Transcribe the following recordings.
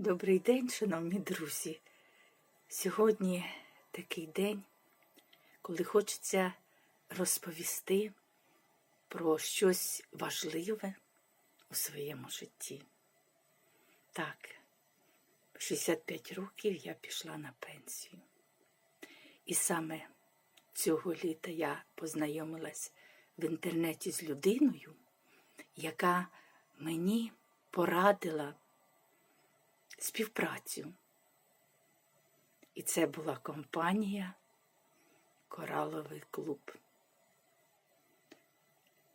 Добрий день, шановні друзі. Сьогодні такий день, коли хочеться розповісти про щось важливе у своєму житті. Так, 65 років я пішла на пенсію. І саме цього літа я познайомилась в інтернеті з людиною, яка мені порадила співпрацю. І це була компанія Кораловий клуб.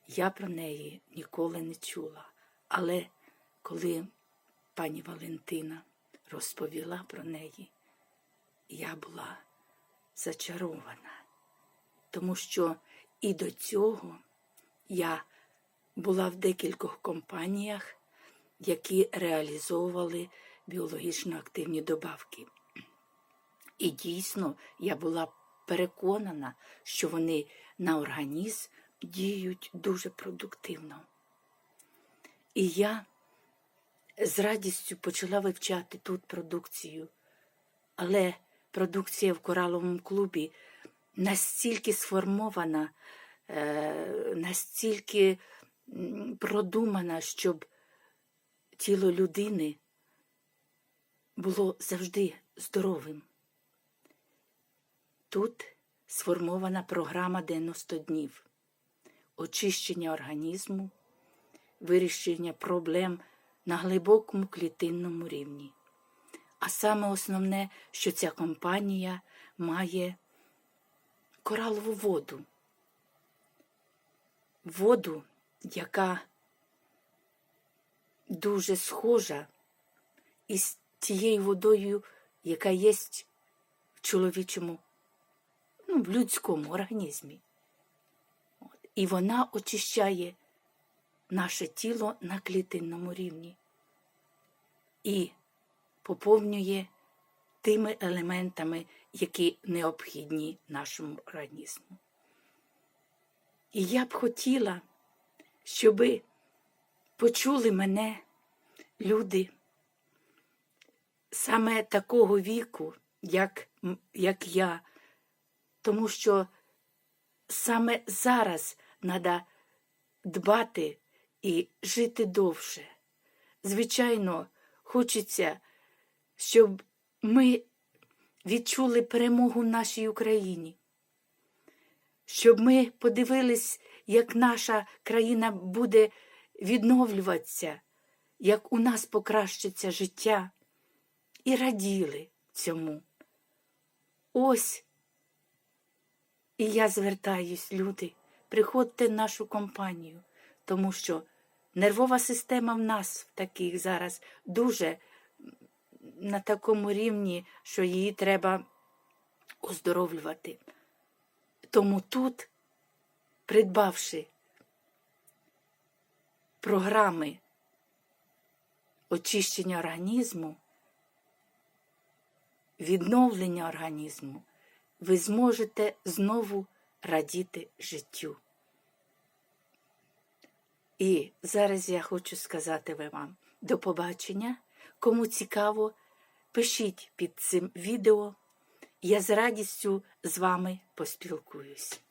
Я про неї ніколи не чула, але коли пані Валентина розповіла про неї, я була зачарована, тому що і до цього я була в декількох компаніях, які реалізовували біологічно активні добавки. І дійсно я була переконана, що вони на організм діють дуже продуктивно. І я з радістю почала вивчати тут продукцію, але продукція в кораловому клубі настільки сформована, е, настільки продумана, щоб тіло людини було завжди здоровим. Тут сформована програма 90 днів, очищення організму, вирішення проблем на глибокому клітинному рівні. А саме основне, що ця компанія має коралову воду, воду, яка дуже схожа із тією водою, яка є в чоловічому, ну, в людському організмі. І вона очищає наше тіло на клітинному рівні і поповнює тими елементами, які необхідні нашому організму. І я б хотіла, щоби почули мене люди саме такого віку, як, як я, тому що саме зараз треба дбати і жити довше. Звичайно, хочеться, щоб ми відчули перемогу в нашій Україні, щоб ми подивились, як наша країна буде відновлюватися, як у нас покращиться життя, і раділи цьому. Ось. І я звертаюсь, люди, приходьте в нашу компанію, тому що нервова система в нас в таких зараз дуже на такому рівні, що її треба оздоровлювати. Тому тут, придбавши програми очищення організму, відновлення організму, ви зможете знову радіти життю. І зараз я хочу сказати вам до побачення. Кому цікаво, пишіть під цим відео. Я з радістю з вами поспілкуюсь.